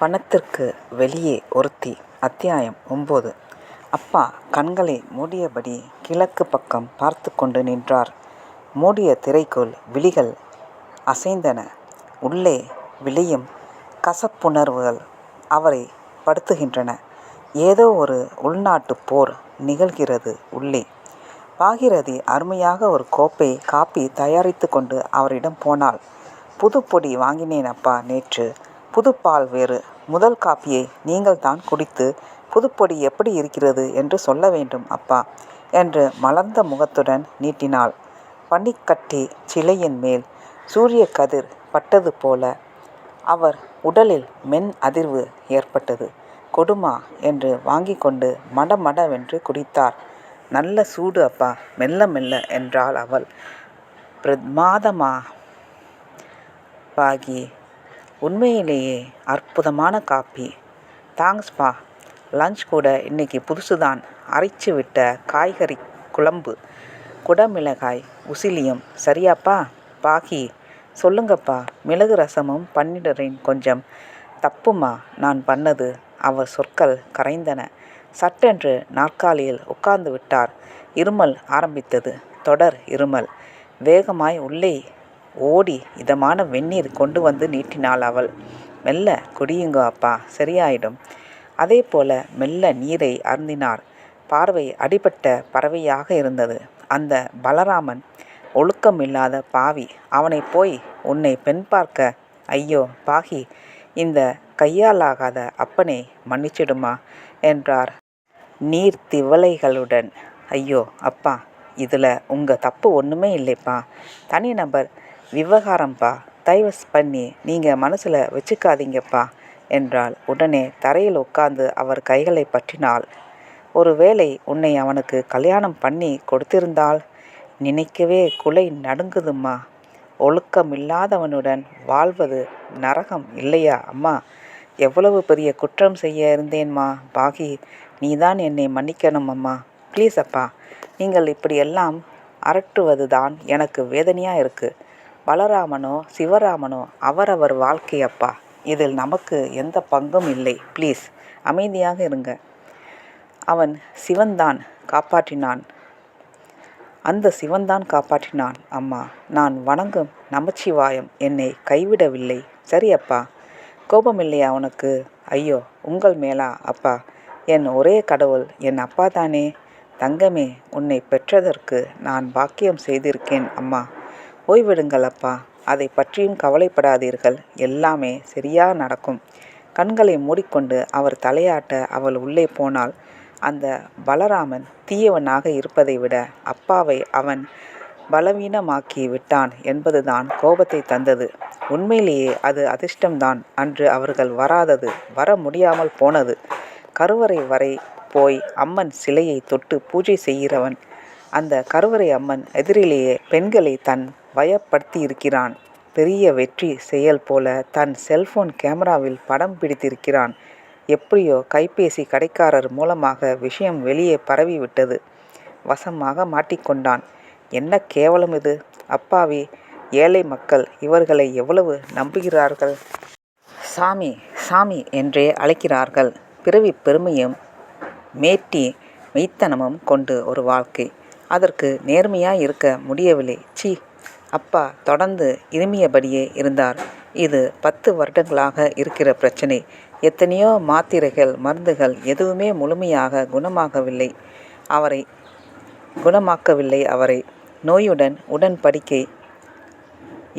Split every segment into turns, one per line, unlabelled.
பணத்திற்கு வெளியே ஒருத்தி அத்தியாயம் ஒம்போது அப்பா கண்களை மூடியபடி கிழக்கு பக்கம் பார்த்து கொண்டு நின்றார். மூடிய திரைக்குள் விழிகள் அசைந்தன. உள்ளே விழியும் கசப்புணர்வுகள் அவரை படுத்துகின்றன. ஏதோ ஒரு உள்நாட்டுப் போர் நிகழ்கிறது உள்ளே. பாகிரதி அருமையாக ஒரு கோப்பை காப்பி தயாரித்து கொண்டு அவரிடம் போனாள். புதுப்பொடி வாங்கினேன் அப்பா நேற்று. புதுப்பால் வேறு. முதல் காப்பியை நீங்கள்தான் குடித்து புதுப்பொடி எப்படி இருக்கிறது என்று சொல்ல வேண்டும் அப்பா என்று மலர்ந்த முகத்துடன் நீட்டினாள். பனிக்கட்டி சிலையின் மேல் சூரியக் கதிர் பட்டது போல அவர் உடலில் மென் அதிர்வு ஏற்பட்டது. கொடுமா என்று வாங்கிக் கொண்டு மடமடவென்று குடித்தார். நல்ல சூடு அப்பா மெல்ல மெல்ல என்றாள் அவள். பிரமாதமா பாகி உண்மையிலேயே அற்புதமான காப்பி. தேங்க்ஸ்ப்பா லஞ்ச் கூட இன்னைக்கு புதுசுதான் அரைச்சு விட்ட காய்கறி குழம்பு குடமிளகாய் உசிலியும் சரியாப்பா பாகி சொல்லுங்கப்பா மிளகு ரசமும் பண்ணிடுறேன் கொஞ்சம் தப்புமா நான் பண்ணது அவர் சொற்கள் கரைந்தன. சட்டென்று நாற்காலியில் உட்கார்ந்து விட்டார். இருமல் ஆரம்பித்தது. தொடர் இருமல். வேகமாய் உள்ளே ஓடி இதமான வெந்நீர் கொண்டு வந்து நீட்டினாள் அவள். மெல்ல குடியுங்கோ அப்பா சரியாயிடும். அதே போல மெல்ல நீரை அருந்தினார். பார்வை அடிபட்ட பறவையாக இருந்தது. அந்த பலராமன் ஒழுக்கம் இல்லாத பாவி அவனை போய் உன்னை பெண் பார்க்க ஐயோ பாகி இந்த கையாலாகாத அப்பனை மன்னிச்சிடுமா என்றார் நீர் திவலைகளுடன் ஐயோ அப்பா இதில் உங்கள் தப்பு ஒன்றுமே இல்லைப்பா. தனிநபர் விவகாரம்ப்பா தயவு பண்ணி நீங்கள் மனசில் வச்சுக்காதீங்கப்பா என்றாள். உடனே தரையில் உட்கார்ந்து அவர் கைகளைப் பற்றினாள். ஒருவேளை உன்னை அவனுக்கு கல்யாணம் பண்ணி கொடுத்திருந்தால் நினைக்கவே குலை நடுங்குதும்மா. ஒழுக்கம் இல்லாதவனுடன் வாழ்வது நரகம் இல்லையா அம்மா எவ்வளவு பெரிய குற்றம் செய்ய இருந்தேன்மா பாகி நீதான் என்னை மன்னிக்கணும் அம்மா ப்ளீஸ் அப்பா நீங்கள் இப்படியெல்லாம் அரட்டுவதுதான் எனக்கு வேதனையாக இருக்குது பலராமனோ சிவராமனோ அவரவர் வாழ்க்கையப்பா இதில் நமக்கு எந்த பங்கும் இல்லை ப்ளீஸ் அமைதியாக இருங்க. அவன் சிவன்தான் காப்பாற்றினான். அந்த சிவன்தான் காப்பாற்றினான் அம்மா. நான் வணங்கும் நமச்சிவாயம் என்னை கைவிடவில்லை. சரி அப்பா. கோபமில்லையா உனக்கு? ஐயோ உங்கள் மேலா அப்பா என் ஒரே கடவுள் என் அப்பாதானே. தங்கமே உன்னை பெற்றதற்கு நான் பாக்கியம் செய்திருக்கேன் அம்மா. ஓய்வெடுங்கள் அப்பா. அதைப் பற்றியும் கவலைப்படாதீர்கள். எல்லாமே சரியா நடக்கும். கண்களை மூடிக்கொண்டு அவர் தலையாட்ட அவள் உள்ளே போனாள். அந்த பலராமன் தீயவனாக இருப்பதை விட அப்பாவை அவன் பலவீனமாக்கி விட்டான் என்பதுதான் கோபத்தை தந்தது. உண்மையிலேயே அது அதிர்ஷ்டம்தான் அன்று அவர்கள் வராதது வர முடியாமல் போனது. கருவறை வரை போய் அம்மன் சிலையை தொட்டு பூஜை செய்கிறவன் அந்த கருவறை அம்மன் எதிரிலேயே பெண்களை தன் வயப்படுத்தியிருக்கிறான். பெரிய வெற்றி செயல் போல தன் செல்போன் கேமராவில் படம் பிடித்திருக்கிறான். எப்படியோ கைபேசி கடைக்காரர் மூலமாக விஷயம் வெளியே பரவிவிட்டது. வசமாக மாட்டிக்கொண்டான். என்ன கேவலம் இது. அப்பாவி ஏழை மக்கள் இவர்களை எவ்வளவு நம்புகிறார்கள். சாமி சாமி என்றே அழைக்கிறார்கள். பிறவிப் பெருமையும் மேட்டி மெய்த்தனமும் கொண்டு ஒரு வாழ்க்கை. அதற்கு நேர்மையாய் இருக்க முடியவில்லை. சீ. அப்பா தொடர்ந்து இருமியபடியே இருந்தார். இது பத்து வருடங்களாக இருக்கிற பிரச்சனை எத்தனையோ மாத்திரைகள் மருந்துகள் எதுவுமே முழுமையாக குணமாகவில்லை அவரை குணமாக்கவில்லை அவரை. நோயுடன் உடன்படிக்கை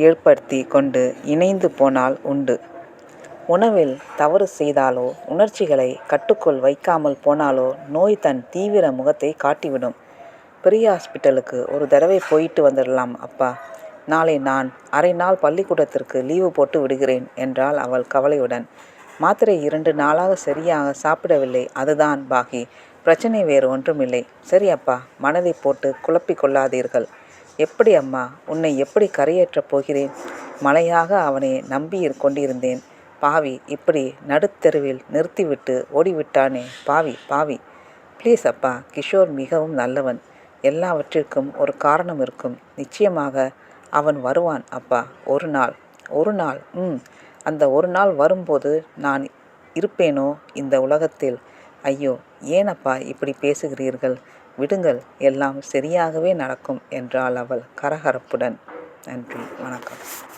ஏற்படுத்தி கொண்டு இணைந்து போனால் உண்டு. உணவில் தவறு செய்தாலோ உணர்ச்சிகளை கட்டுக்குள் வைக்காமல் போனாலோ நோய் தன் தீவிர முகத்தை காட்டிவிடும். பெரிய ஹாஸ்பிட்டலுக்கு ஒரு தடவை போயிட்டு வந்துடலாம் அப்பா. நாளை நான் அரை நாள் பள்ளிக்கூடத்திற்கு லீவு போட்டு விடுகிறேன் என்றாள் அவள் கவலையுடன். மாத்திரை இரண்டு நாளாக சரியாக சாப்பிடவில்லை அதுதான் பாகி. பிரச்சனை வேறு ஒன்றுமில்லை. சரி அப்பா மனதை போட்டு குழப்பிக் கொள்ளாதீர்கள். எப்படி அம்மா உன்னை எப்படி கரையேற்றப் போகிறேன்? மலையாக அவனை நம்பி கொண்டிருந்தேன். பாவி இப்படி நடுத்தெருவில் நிறுத்திவிட்டு ஓடிவிட்டானே பாவி பாவி. ப்ளீஸ் அப்பா கிஷோர் மிகவும் நல்லவன். எல்லாவற்றிற்கும் ஒரு காரணம் இருக்கும். நிச்சயமாக அவன் வருவான் அப்பா. ஒரு நாள் ஒரு நாள் ம் அந்த ஒரு நாள் வரும்போது நான் இருப்பேனோ இந்த உலகத்தில்? ஐயோ ஏனப்பா இப்படி பேசுகிறீர்கள்? விடுங்கள் எல்லாம் சரியாகவே நடக்கும் என்றாள் அவள் கரகரப்புடன். நன்றி வணக்கம்.